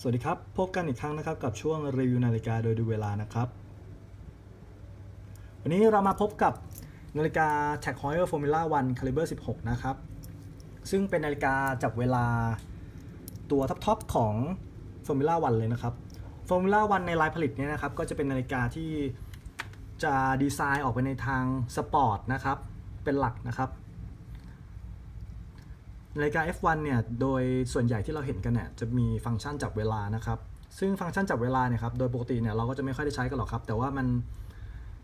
สวัสดีครับ พบกันอีกครั้งนะครับกับช่วงรีวิวนาฬิกาโดยดูเวลานะครับ วันนี้เรามาพบกับนาฬิกา Tag Heuer Formula 1 Caliber 16 นะครับ ซึ่งเป็นนาฬิกาจับเวลาตัวท็อปๆของ Formula 1 เลยนะครับ Formula 1 ในลายผลิตเนี่ยนะครับ ก็จะเป็นนาฬิกาที่จะดีไซน์ออกไปในทางสปอร์ตนะครับ เป็นหลักนะครับ นาฬิกา F1 เนี่ยโดยส่วนใหญ่ที่เราเห็นกันเนี่ยจะมีฟังก์ชันจับเวลานะครับ ซึ่งฟังก์ชันจับเวลาเนี่ยครับโดยปกติเนี่ยเราก็จะไม่ค่อยได้ใช้กันหรอกครับ แต่ว่ามัน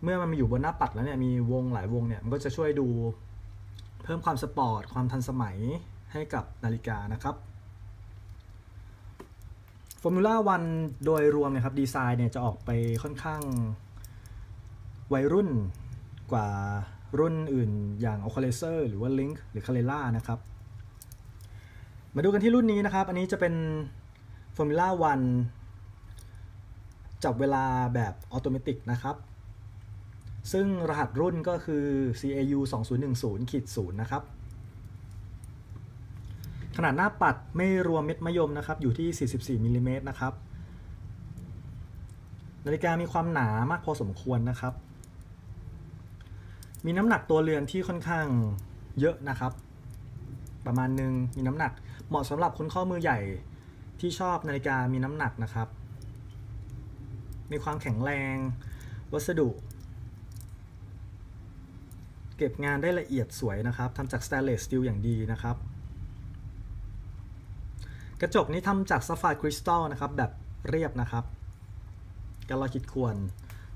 เมื่อมันมาอยู่บนหน้าปัดแล้วเนี่ยมีวงหลายวงเนี่ยมันก็จะช่วยดูเพิ่มความสปอร์ตความทันสมัยให้กับนาฬิกานะครับ Formula 1โดยรวมเนะครับดีไซน์เนี่ยจะออกไปค่อนข้างวัยรุ่นกว่ารุ่นอื่นอย่าง o c a l a s e r หรือว่า Link หรือ Carrera นะครับ มาดูกันที่รุ่นนี้นะครับ อันนี้จะเป็น Formula 1 จับเวลาแบบออโตเมติกนะครับ ซึ่งรหัสรุ่นก็คือ CAU 2010ขีด0นะครับ ขนาดหน้าปัดไม่รวมเม็ดมะยมนะครับ อยู่ที่ 44มิลลิเมตรนะครับ นาฬิกามีความหนามากพอสมควรนะครับ มีน้ำหนักตัวเรือนที่ค่อนข้างเยอะนะครับ ประมาณหนึ่งมีน้ำหนัก เหมาะสำหรับคนข้อมือใหญ่ที่ชอบนาฬิกามีน้ำหนักนะครับ มีความแข็งแรง วัสดุ เก็บงานได้ละเอียดสวยนะครับทำจากส t ต n เลสสตีลอย่างดีนะครับ กระจกนี้ทำจากซัฟไฟร์คริสตัลนะครับแบบเรียบนะครับกันรอยขีดข่วน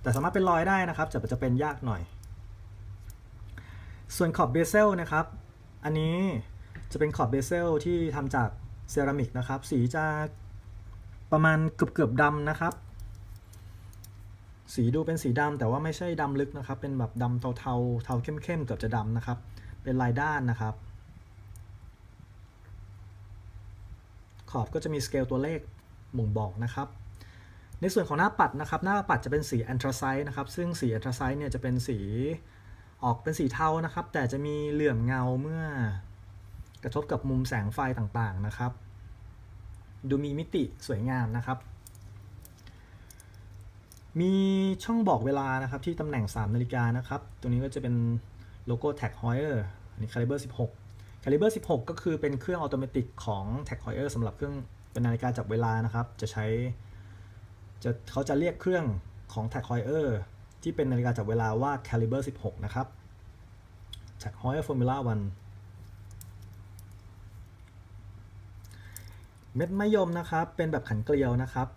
แต่สามารถเป็นรอยได้นะครับจะจะเป็นยากหน่อย ส่วนขอบเบเซลนะครับ อันนี้ จะเป็นขอบเบเซลที่ทำจากเซรามิกนะครับ สีจะประมาณเกือบเกือบดำนะครับ สีดูเป็นสีดำแต่ว่าไม่ใช่ดำลึกนะครับ เป็นแบบดำเทาเทาเทาเข้มๆเกือบจะดำนะครับ เป็นลายด้านนะครับ ขอบก็จะมีสเกลตัวเลขบ่งบอกนะครับ ในส่วนของหน้าปัดนะครับ หน้าปัดจะเป็นสีแอนทราไซต์นะครับ ซึ่งสีแอนทราไซต์เนี่ยจะเป็นสีออกเป็นสีเทานะครับ แต่จะมีเหลื่อมเงาเมื่อ กระทบกับมุมแสงไฟต่างๆนะครับ ดูมีมิติสวยงามนะครับ มีช่องบอกเวลานะครับที่ตำแหน่ง 3 นาฬิกานะครับ ตัวนี้ก็จะเป็นโลโก้ Tag Heuer อันนี้ Caliber 16 Caliber 16 ก็คือเป็นเครื่องออโตเมติกของ Tag Heuer สำหรับเครื่องเป็นนาฬิกาจับเวลานะครับ จะใช้จะเขาจะเรียกเครื่องของ Tag Heuer ที่เป็นนาฬิกาจับเวลาว่า Caliber 16 นะครับ Tag Heuer Formula 1 เม็ดมะยมนะครับ เป็นแบบขันเกลียวนะครับ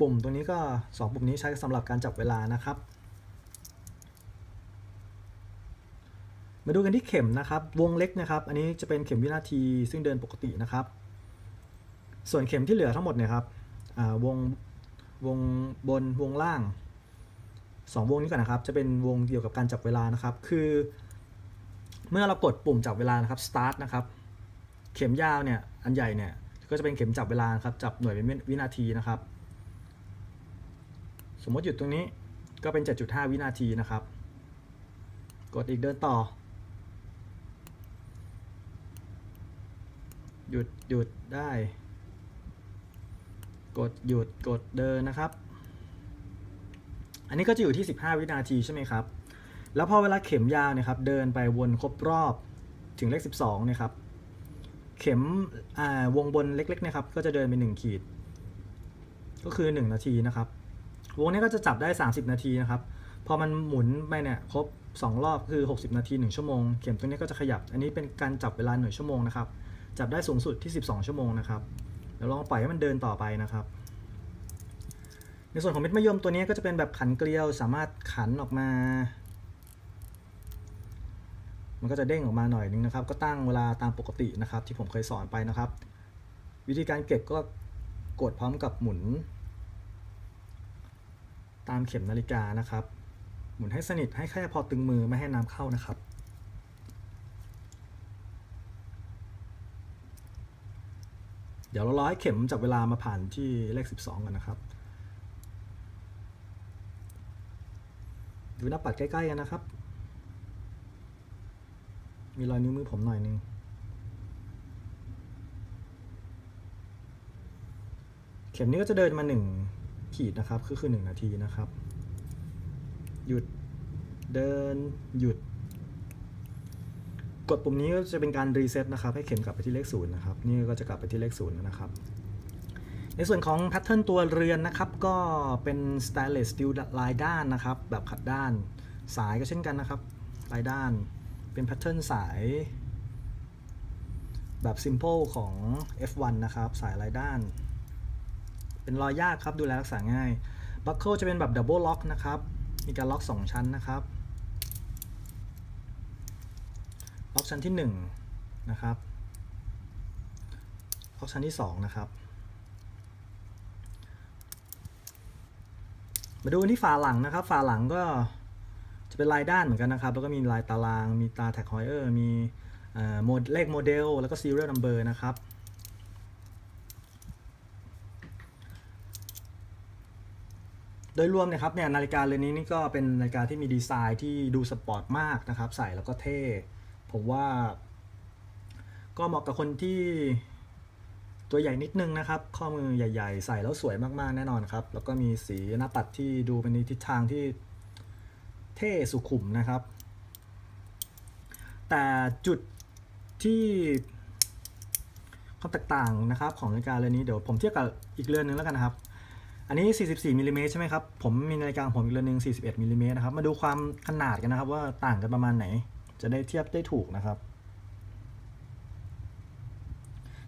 ปุ่มตัวนี้ก็ 2 ปุ่มนี้ใช้สำหรับการจับเวลานะครับ มาดูกันที่เข็มนะครับ วงเล็กนะครับ อันนี้จะเป็นเข็มวินาทีซึ่งเดินปกตินะครับ ส่วนเข็มที่เหลือทั้งหมดเนี่ยครับวงวงบนวงล่าง 2 วงนี้ก่อนนะครับ จะเป็นวงเกี่ยวกับการจับเวลานะครับ คือ เมื่อเรากดปุ่มจับเวลานะครับ start นะครับ เข็มยาวเนี่ยอันใหญ่เนี่ย ก็จะเป็นเข็มจับเวลาครับจับหน่วยเป็นวินาทีนะครับ สมมติหยุดตรงนี้ก็เป็น 7.5 วินาทีนะครับ กดอีกเดินต่อ หยุดหยุดได้ กดหยุดกดเดินนะครับ อันนี้ก็จะอยู่ที่ 15 วินาทีใช่ไหมครับ แล้วพอเวลาเข็มยาวเนี่ยครับเดินไปวนครบรอบถึงเลข 12เนี่ยครับ เข็มวงบนเล็กๆนะครับก็จะเดินไป1ขีด ก็คือ 1 นาทีนะครับ วงนี้ก็จะจับได้ 30 นาทีนะครับพอมันหมุนไปเนี่ยครบ 2 รอบคือ 60 นาที 1 ชั่วโมง เข็มตัวนี้ก็จะขยับ อันนี้เป็นการจับเวลาหน่วยชั่วโมงนะครับ จับได้สูงสุดที่ 12 ชั่วโมงนะครับเดี๋ยวลองปล่อยให้มันเดินต่อไปนะครับ ในส่วนของเม็ดมะยมตัวนี้ก็จะเป็นแบบขันเกลียวสามารถขันออกมา มันก็จะเด้งออกมาหน่อยนึงนะครับ ก็ตั้งเวลาตามปกตินะครับ ที่ผมเคยสอนไปนะครับ วิธีการเก็บก็กดพร้อมกับหมุน ตามเข็มนาฬิกานะครับ หมุนให้สนิทให้แค่พอตึงมือไม่ให้น้ำเข้านะครับเดี๋ยวเรารอให้เข็มจับเวลามาผ่านที่เลข 12 กันนะครับ ดูหน้าปัดใกล้ ๆ กันนะครับ มีรอยนิ้วมือผมหน่อยนึงเข็มนี้ก็จะเดินมาหนึ่งขีดนะครับคือคือหนึ่งนาทีนะครับ หยุดเดินหยุด กดปุ่มนี้ก็จะเป็นการรีเซ็ตนะครับ ให้เข็มกลับไปที่เลขศูนย์นะครับ นี่ก็จะกลับไปที่เลขศูนย์นะครับ ในส่วนของแพทเทิร์นตัวเรือนนะครับ ก็เป็น stainless steel ลายด้านนะครับ แบบขัดด้าน สายก็เช่นกันนะครับ ลายด้าน เป็นแพทเทิร์นสายแบบ simple ของ F1 นะครับ สายลายด้าน เป็นรอยยากครับ ดูแลรักษาง่าย buckle จะเป็นแบบ double lock นะครับ มีการล็อก 2 ชั้นนะครับ ล็อกชั้นที่ 1 นะครับ ล็อกชั้นที่ 2 นะครับ มาดูที่ฝาหลังนะครับ ฝาหลังก็ เป็นลายด้านเหมือนกันนะครับ แล้วก็มีลายตาราง มีตาแท็กฮอยเออร์ มีเอ่อโมดเลขโมเดล แล้วก็ serial number นะครับ โดยรวมเนี่ยครับเนี่ยนาฬิกาเรือนนี้นี่ก็เป็นนาฬิกาที่มีดีไซน์ที่ดูสปอร์ตมากนะครับ ใส่แล้วก็เท่ ผมว่า ก็เหมาะกับคนที่ตัวใหญ่นิดนึงนะครับ ข้อมือใหญ่ ๆ ใส่แล้วสวยมากๆแน่นอนครับ แล้วก็มีสีหน้าปัดที่ดูเป็นทิศทางที่ เท่สุขุมนะครับ แต่จุดที่ความแตกต่างนะครับของนาฬิกาเรือนนี้เดี๋ยวผมเทียบกับอีกเรือนนึงแล้วกันนะครับ อันนี้ 44มิลลิเมตรใช่ไหมครับ ผมมีนาฬิกาของผมอีกเรือนหนึ่ง41มิลลิเมตรนะครับ มาดูความขนาดกันนะครับว่าต่างกันประมาณไหน จะได้เทียบได้ถูกนะครับ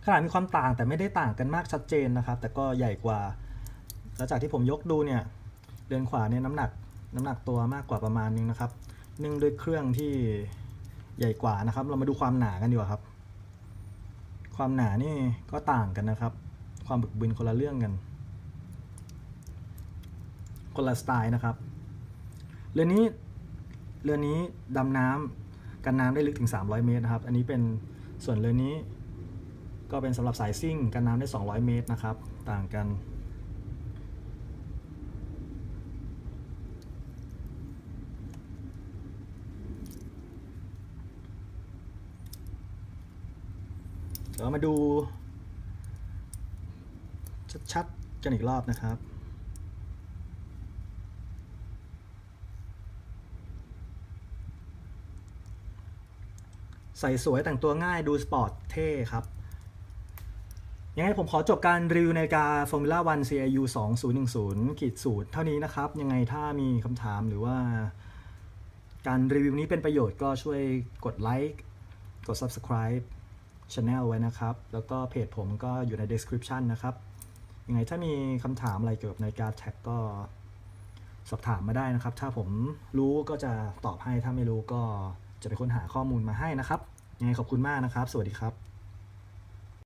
ขนาดมีความต่างแต่ไม่ได้ต่างกันมากชัดเจนนะครับ แต่ก็ใหญ่กว่า แล้วจากที่ผมยกดูเนี่ยเรือนขวาเนี่ยน้ำหนัก น้ำหนักตัวมากกว่าประมาณนึงนะครับนื่งด้วยเครื่องที่ใหญ่กว่านะครับ เรามาดูความหนากันดีกว่าครับ ความหนานี่ก็ต่างกันนะครับ ความบึกบึนคนละเรื่องกัน คนละสไตล์นะครับ เรือนี้เรือนี้ดำน้ำกันน้ำได้ลึกถึง 300 เมตรนะครับ อันนี้เป็นส่วนเรือนี้ก็เป็นสำหรับสายซิ่งกันน้ำได้ 200 เมตรนะครับ ต่างกัน เดี๋ยวมาดู ชัดๆ กันอีกรอบนะครับ ใส่สวยแต่งตัวง่ายดูสปอร์ตเท่ครับยังไงผมขอจบการรีวิวนาฬิกา Formula 1 CIU 2010ขีดสูตรเท่านี้นะครับ ยังไงถ้ามีคำถามหรือว่า การรีวิวนี้เป็นประโยชน์ก็ช่วยกดไลค์กด Subscribe Channel ไว้นะครับ แล้วก็เพจผมก็อยู่ใน description นะครับ ยังไงถ้ามีคำถามอะไรเกี่ยวกับนาฬิกาแท็กก็สอบถามมาได้นะครับ ถ้าผมรู้ก็จะตอบให้ ถ้าไม่รู้ก็จะไปค้นหาข้อมูลมาให้นะครับ ยังไงขอบคุณมากนะครับ สวัสดีครับ